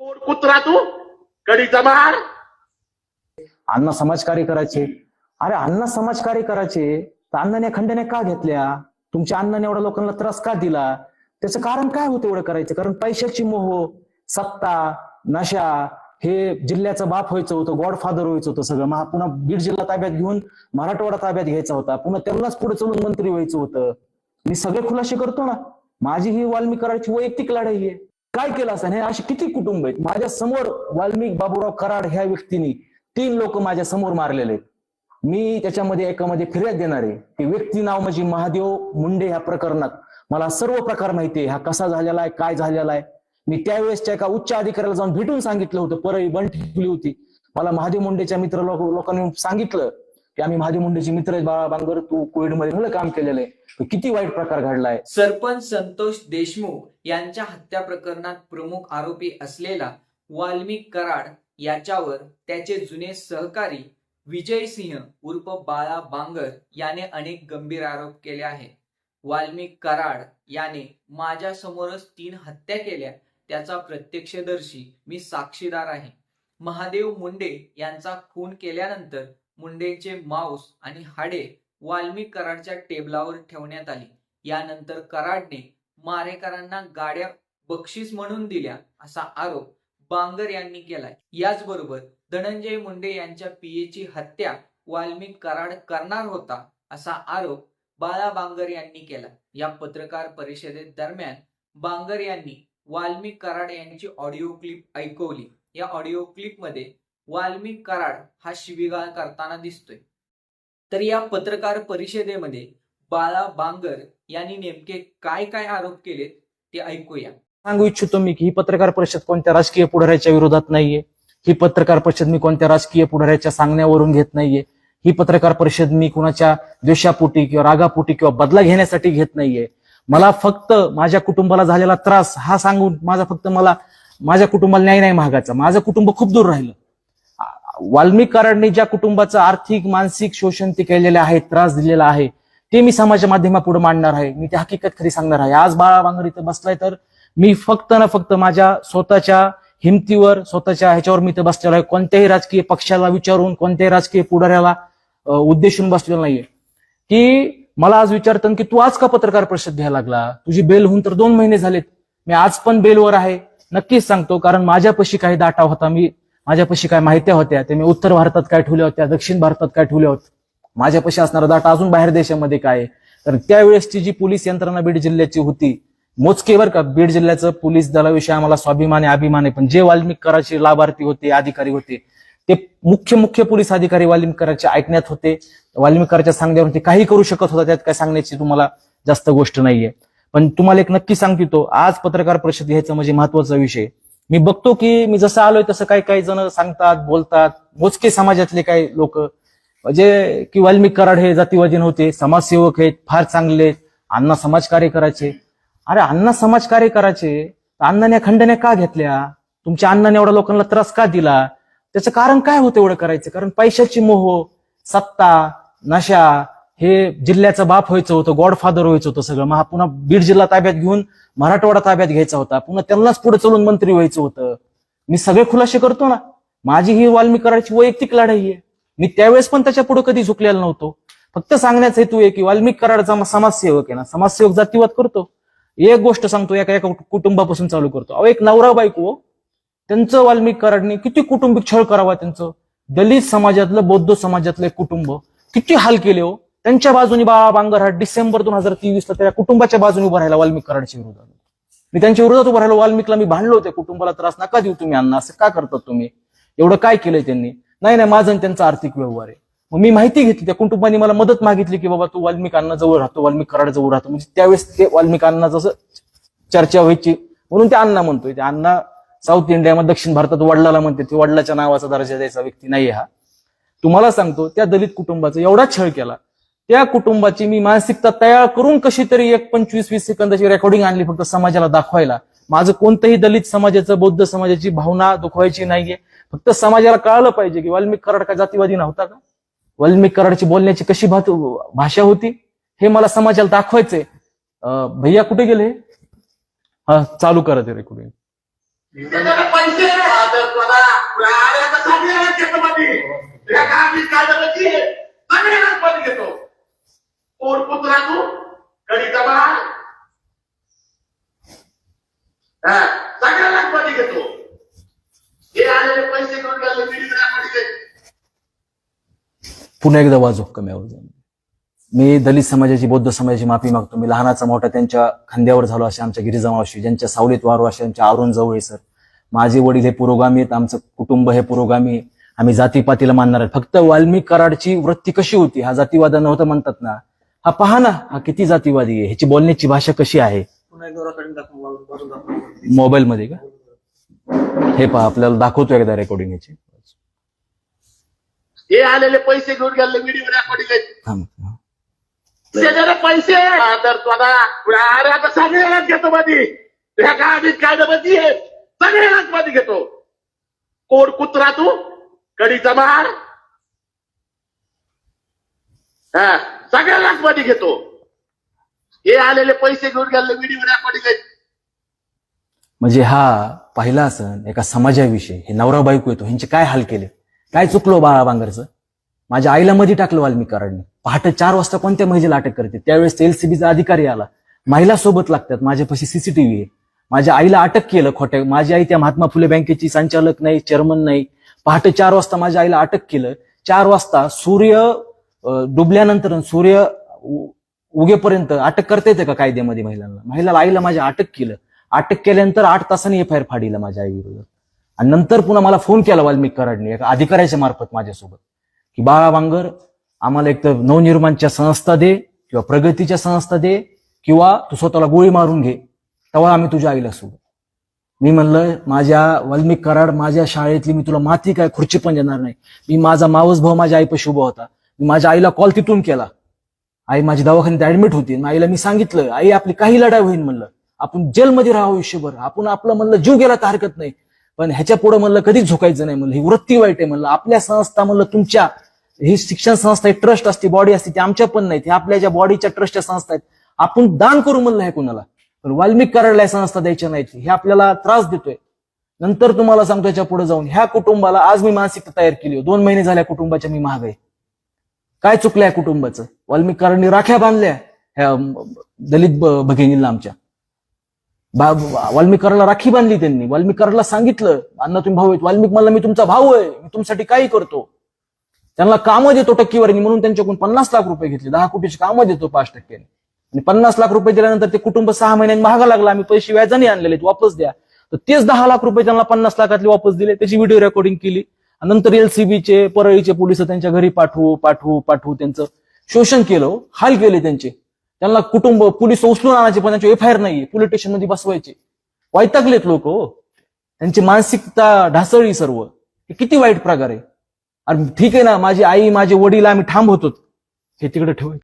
कोण कुत्रा तू? कडीचा मार अण्णा समाजकार्य करायचे. अरे अण्णा समाजकार्य करायचे. तर अण्णाने खंडने का घेतल्या? तुमच्या अण्णाने एवढ्या लोकांना त्रास का दिला? त्याचं कारण काय होतं एवढं करायचं? कारण पैशाची मोह सत्ता नशा हे जिल्ह्याचं बाप व्हायचं होतं गॉडफादर व्हायचं होतं सगळं. मग पुन्हा बीड जिल्हा ताब्यात घेऊन मराठवाडा ताब्यात घ्यायचा होता. पुन्हा त्यांनाच पुढे चलून मंत्री व्हायचं होतं. मी सगळे खुलासे करतो ना. माझी ही वाल्मी करायची वैयक्तिक लढाई आहे. काय केलं असं? हे असे किती कुटुंब आहेत? माझ्यासमोर वाल्मिक बाबूराव कराड ह्या व्यक्तीने तीन लोक माझ्यासमोर मारलेले आहेत. मी त्याच्यामध्ये एकामध्ये फिर्याद देणार आहे की व्यक्ती नाव म्हणजे महादेव मुंडे ह्या प्रकरणात. मला सर्व प्रकार माहिती आहे. हा कसा झालेला आहे? काय झालेला आहे? मी त्यावेळेसच्या एका उच्च अधिकाऱ्याला जाऊन भेटून सांगितलं होतं. परळी बंद ठेवली होती. मला महादेव मुंडेच्या मित्र लोकांनी सांगितलं की आम्ही महादेव मुंडेचे मित्र बाळा बांगर तू कोविडमध्ये चांगलं काम केलेलं आहे. किती वाईट प्रकार घडलाय? सरपंच संतोष देशमुख यांच्या हत्या प्रकरणात प्रमुख आरोपी असलेला वाल्मिक कराड याच्यावर त्याचे जुने सहकारी विजय सिंह उर्फ बाळा बांगर याने अनेक गंभीर आरोप केले आहेत. वाल्मिक कराड याने माझ्या समोरच तीन हत्या केल्या त्याचा प्रत्यक्षदर्शी मी साक्षीदार आहे. महादेव मुंडे यांचा खून केल्यानंतर मुंडेचे मांस आणि हाडे वाल्मिक कराडच्या टेबलावर ठेवण्यात आली. यानंतर कराडने मारेकरांना गाड्या बक्षीस म्हणून दिल्या असा आरोप बांगर यांनी केलाय याचबरोबर धनंजय मुंडे यांच्या पीएची हत्या वाल्मिक कराड करणार होता असा आरोप बाळा बांगर यांनी केला. या पत्रकार परिषदेत दरम्यान बांगर यांनी वाल्मिक कराड यांची ऑडिओ क्लिप ऐकवली. या ऑडिओ क्लिपमध्ये वाल्मिक कराड हा शिवीगाळ करताना दिसतोय. तर या पत्रकार परिषदेमध्ये बाळा बांगर यांनी नेमके काय काय आरोप केलेत ते ऐकूया. सांगू इच्छितो मी की ही पत्रकार परिषद कोणत्या राजकीय पुढाऱ्याच्या विरोधात नाहीये. ही पत्रकार परिषद मी कोणत्या राजकीय पुढाऱ्याच्या सांगण्यावरून घेत नाहीये. ही पत्रकार परिषद मी कुणाच्या द्वेषापोटी किंवा रागापोटी किंवा बदला घेण्यासाठी घेत नाहीये. मला फक्त माझ्या कुटुंबाला झालेला त्रास हा सांगून माझा फक्त मला माझ्या कुटुंबाला न्याय नाही महागाचा. माझं कुटुंब खूप दूर राहिलं. आ- ज्या कुटुंबाचं आर्थिक मानसिक शोषण ते केलेले आहे त्रास दिलेला आहे ते मी समाजाच्या माध्यमापुढे मांडणार आहे. मी ते हकीकत खरी सांगणार आहे. आज बाळा बांगर इथं बसलाय तर मी फक्त ना फक्त माझ्या स्वतःच्या हिमतीवर स्वतःच्या ह्याच्यावर मी इथं बसलेलो आहे. कोणत्याही राजकीय पक्षाला विचारून कोणत्याही राजकीय पुढाऱ्याला उद्देशून बसलेलो नाहीये. की मला आज विचारतं की तू आज का पत्रकार परिषद घ्यायला लागला? तुझी बेल होऊन तर दोन महिने झालेत. मी आज पण बेलवर आहे. नक्कीच सांगतो कारण माझ्यापाशी काही दाटा होता. मी माझ्यापाशी काय माहित्या होत्या ते मी उत्तर भारतात काय ठेवल्या होत्या दक्षिण भारतात काय ठेवल्या होत्या माझ्यापाशी असणारा डाटा अजून बाहेर देशामध्ये काय आहे? तर त्यावेळेसची जी पोलीस यंत्रणा बीड जिल्ह्याची होती मोजके बर का बीड जिल्ह्याचं पोलीस दलाविषयी आम्हाला स्वाभिमान आहे अभिमान आहे पण जे वाल्मिक कराचे लाभार्थी होते अधिकारी होते ते मुख्य मुख्य पोलीस अधिकारी वाल्मिक कराचे ऐकण्यात होते. वाल्मिक कराच्या सांगण्यावरती काही करू शकत होता त्यात काय सांगण्याची तुम्हाला जास्त गोष्ट नाहीये. पण तुम्हाला एक नक्की सांगतो आज पत्रकार परिषद घ्यायचं म्हणजे महत्त्वाचा विषय. मी बघतो की मी जसं आलोय तसं काही काही जण सांगतात बोलतात. मोजके समाजातले काही लोक. म्हणजे की वाल्मिक कराड हे जातीवादी नव्हते समाजसेवक आहेत फार चांगले अण्णा समाजकार्य करायचे अरे अण्णा समाजकार्य करायचे तर अण्णाने खंडने का घेतल्या? तुमच्या अण्णाने एवढ्या लोकांना त्रास का दिला? त्याचं कारण काय होतं एवढं करायचं? कारण पैशाची मोह सत्ता नशा हे जिल्ह्याचं बाप व्हायचं होतं गॉडफादर व्हायचं होतं सगळं. मग पुन्हा बीड जिल्हा ताब्यात घेऊन मराठवाडा ताब्यात घ्यायचा होता. पुन्हा त्यांनाच पुढे चलून मंत्री व्हायचं होतं. मी सगळे खुलासे करतो ना. माझी ही वाल्मिकराची वैयक्तिक लढाई आहे. मी त्यावेळेस पण त्याच्या पुढे कधी झुकलेला नव्हतो. फक्त सांगण्याचा हेतू आहे की वाल्मिक कराडचा समाजसेवक आहे ना. समाजसेवक जातीवाद करतो. एक गोष्ट सांगतो एका एका कुटुंबापासून चालू करतो. अहो एक नवरा बायको त्यांचं वाल्मिक कराडने किती कुटुंबिक छळ करावा त्यांचं. दलित समाजातलं बौद्ध समाजातलं एक कुटुंब किती हाल केले हो. त्यांच्या बाजूने बाळा बांगर हा डिसेंबर दोन हजार तेवीसला त्या कुटुंबाच्या बाजूने उभा राहिला वाल्मिक कराडच्या विरोधात. मी त्यांच्या विरोधात उभा राहिलो वाल्मिकला मी भांडलो होते. कुटुंबाला त्रास नका देऊ तुम्ही अण्णा असं का करतात तुम्ही? एवढं काय केलंय त्यांनी? नाही नाही माझं आणि त्यांचा आर्थिक व्यवहार आहे. मग मी माहिती घेतली त्या कुटुंबाने मला मदत मागितली की बाबा तू वाल्मिकांना जवळ राहतो वाल्मिक कराड जवळ राहतो. म्हणजे त्यावेळेस ते वाल्मिकांना जसं चर्चा व्हायची म्हणून ते अण्णा म्हणतोय. ते अण्णा साऊथ इंडियामध्ये दक्षिण भारतात वडिलाला म्हणते ते वडिलाच्या नावाचा दर्जा द्यायचा व्यक्ती नाही हा. तुम्हाला सांगतो त्या दलित कुटुंबाचा एवढा छळ केला त्या कुटुंबाची मी मानसिकता तयार करून कशी तरी एक पंचवीस वीस सेकंदाची रेकॉर्डिंग आणली फक्त समाजाला दाखवायला. माझं कोणतंही दलित समाजाचं बौद्ध समाजाची भावना दुखवायची नाहीये. फक्त समाजाला कळालं पाहिजे की वाल्मिक कराड का जातीवादी नव्हता का? वाल्मिक कराडची बोलण्याची कशी भाषा होती? हे मला समाजाला दाखवायचंय. भैया कुठे गेले? हा चालू करा ते रेकॉर्डिंग घेतो. कोण पुत्र तू कडीचा महार सगळ्यांनाच घेतो. हे आलेले पैसे घेऊन गेले मध्ये पुन्हा एकदा वाजव कमी आवाज मी दलित समाजाची बौद्ध समाजाची माफी मागतो. मी लहानाचा मोठा त्यांच्या खांद्यावर झालो असे आमच्या गिरिजामावशी ज्यांच्या सावलीत वारू असे आमच्या आवरून जवळ सर. माझे वडील हे पुरोगामी आहेत. आमचं कुटुंब हे पुरोगामी आहे. आम्ही जातीपातीला मानणार आहे. फक्त वाल्मिक कराडची वृत्ती कशी होती? हा जातीवादा नव्हतं म्हणतात ना हा पहा ना हा किती जातीवादी आहे? ह्याची बोलण्याची भाषा कशी आहे? मोबाईल मध्ये का? हे पहा आपल्याला दाखवतो एकदा रेकॉर्डिंग याची. हे आलेले पैसे घेऊन गेले व्हिडिओ रेकॉर्डिंग थांब, हा. त्याच्याकडे पैसे हा, तर तुला अरे आता सगळ्यांनाच घेतो मध्ये तुझ्या गाडीत काढण्याची सगळ्यांनाच मध्ये घेतो. कोण कुत्रा तू? कडीचा महार हा. सगळ्या मध्ये घेतो. हे आलेले पैसे घेऊन गेले व्हिडिओ रेकॉर्डिंग म्हणजे हा पहिला सण एका समाजाविषयी. हे नवरा बायको येतो ह्यांचे काय हाल केले? काय चुकलो बाळा बांगरचं? माझ्या आईला मध्ये टाकलं वाल्मिकारांनी. पहाटे चार वाजता कोणत्या महिलेला अटक करते? त्यावेळेस एलसीबीचा अधिकारी आला. महिला सोबत लागतात माझ्यापाशी सीसीटीव्ही आहे. माझ्या आईला अटक केलं खोट्या माझी आई त्या महात्मा फुले बँकेची संचालक नाही चेअरमन नाही. पहाटे चार वाजता माझ्या आईला अटक केलं. चार वाजता सूर्य डुबल्यानंतर सूर्य उ- उगेपर्यंत अटक करता येते का कायद्यामध्ये महिलांना? महिलाला आईला माझ्या अटक केलं. अटक केल्यानंतर आठ तासांनी एफ आय आर फाडीला माझ्या आईविरोधात आणि नंतर पुन्हा मला फोन केला वाल्मिक कराडने एका अधिकाऱ्याच्या मार्फत माझ्यासोबत की बाळा बांगर आम्हाला एक तर नवनिर्माणच्या संस्था दे किंवा प्रगतीच्या संस्था दे किंवा तू स्वतःला गोळी मारून घे. तेव्हा आम्ही तुझ्या आईला सोडू. मी म्हणलं माझ्या वाल्मिक कराड माझ्या शाळेतली मी तुला माती काय खुर्ची पण देणार नाही. मी माझा मावस भाऊ माझ्या आईपाशी उभा होता. मी माझ्या आईला कॉल तिथून केला. आई माझी दवाखान्यात ऍडमिट होती. आईला मी सांगितलं आई आपली काही लढाई होईल म्हणलं. आपण जेलमध्ये राहू आयुष्यभर. आपण आपलं म्हणलं जीव गेला तर हरकत नाही. पण ह्याच्या पुढे म्हणलं कधीच झोकायचं नाही म्हणलं. ही वृत्ती वाईट आहे म्हणलं. आपल्या संस्था म्हणलं तुमच्या ही शिक्षण संस्था ट्रस्ट असते बॉडी असते ती आमच्या पण नाहीत हे आपल्या ज्या बॉडीच्या ट्रस्टच्या संस्था आहेत आपण दान करू म्हणलं हे कुणाला? पण वाल्मिक करायला संस्था द्यायच्या नाहीत. हे आपल्याला त्रास देतोय. नंतर तुम्हाला सांगतो याच्यापुढे जाऊन. ह्या कुटुंबाला आज मी मानसिकता तयार केली दोन महिने झाल्या कुटुंबाच्या मी महाग आहे. काय चुकलंय कुटुंबाचं? वाल्मिकांनी राख्या बांधल्या ह्या दलित भगिनींना आमच्या. वाल्मिकांना राखी बांधली त्यांनी. वाल्मिकांना सांगितलं अण्णा तुम्ही भाऊ आहेत. वाल्मिक मला मी तुमचा भाऊ आहे. मी तुमच्यासाठी काही करतो. त्यांना कामं देतो टक्केवारीने. म्हणून त्यांच्याकडून पन्नास लाख रुपये घेतले. दहा कोटीची कामं देतो पाच टक्क्याने. आणि पन्नास लाख रुपये दिल्यानंतर ते कुटुंब सहा महिन्यांनी महागा लागला. आम्ही पैसे व्याजाने आणलेले वापस द्या. तर तेच दहा लाख रुपये त्यांना पन्नास लाखातले वापस दिले. त्याची व्हिडिओ रेकॉर्डिंग केली. नंतर एलसीबीचे परळीचे पोलीस त्यांच्या घरी पाठवू पाठवू पाठवू त्यांचं शोषण केलं हाल केले त्यांचे. त्यांना कुटुंब पोलीस उचलून आणायचे पण त्यांचे एफ आय आर नाहीये पोलीस स्टेशनमध्ये बसवायचे. वैतागलेत लोक हो. त्यांची मानसिकता ढासळली सर्व. हे किती वाईट प्रकार आहे. अरे ठीक आहे ना माझी आई माझे वडील आम्ही ठाम होतो हे तिकडे ठेवायचे.